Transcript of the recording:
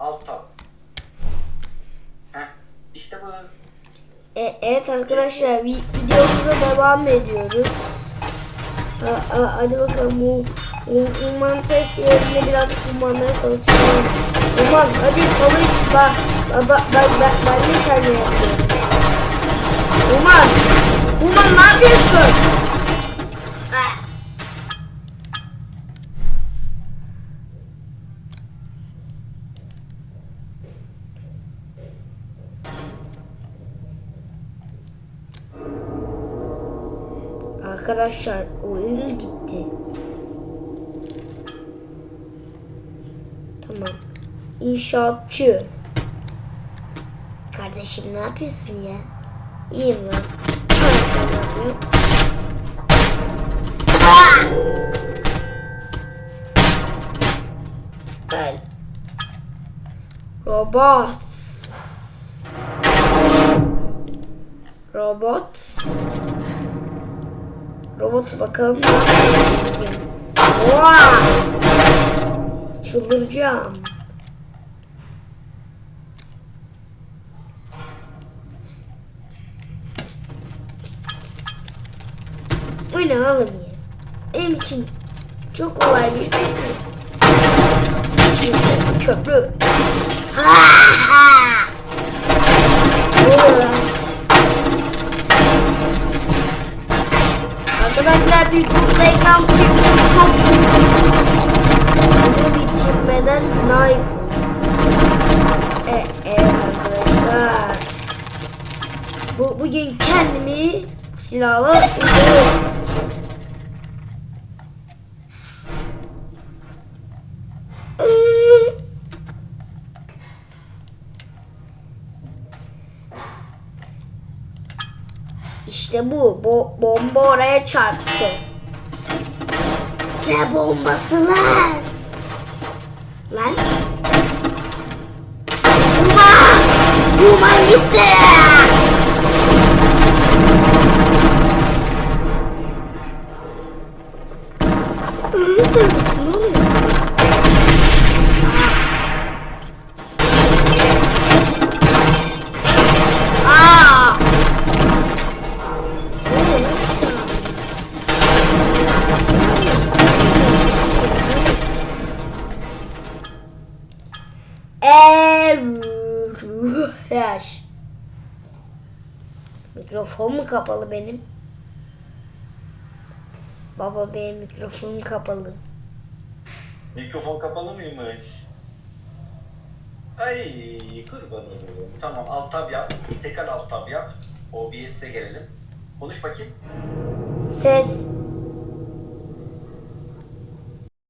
Alt tab. Heh. İşte bu. E, evet arkadaşlar vi- videomuza devam ediyoruz. Ha, ha, hadi bakalım bu Uman test yerine birazcık ummanlara çalışalım. Uman hadi çalış bak bak bak ben, ben, ben de seninle yapıyorum. Uman Uman ne yapıyorsun? Arkadaşlar oyun gitti. Tamam. İnşaatçı. Kardeşim ne yapıyorsun ya? İyiyim lan. Ha, sen ne yapıyorsun? Gel. Robot. Robot. Robot bakalım ne yapacağız! Çıldıracağım. Bu ne oğlum ya? Benim için çok kolay bir köprü. Çünkü köprü. Ha ha! Ne? Arkadaşlar grupta ekran çekim çok Bunu bitirmeden bina yıkılıyor. E, arkadaşlar. Bu, bugün kendimi silahla vuruyorum. İşte bu. Bo bomba oraya çarptı. Ne bombası lan? Lan? Uman! Uman gitti! Iı, Servisi 5 Mikrofon mu kapalı benim? Baba benim mikrofonum kapalı. Mikrofon kapalı mıymış? Ay kurban olurum. Tamam alt tab yap. Tekrar alt tab yap. OBS'e gelelim. Konuş bakayım. Ses.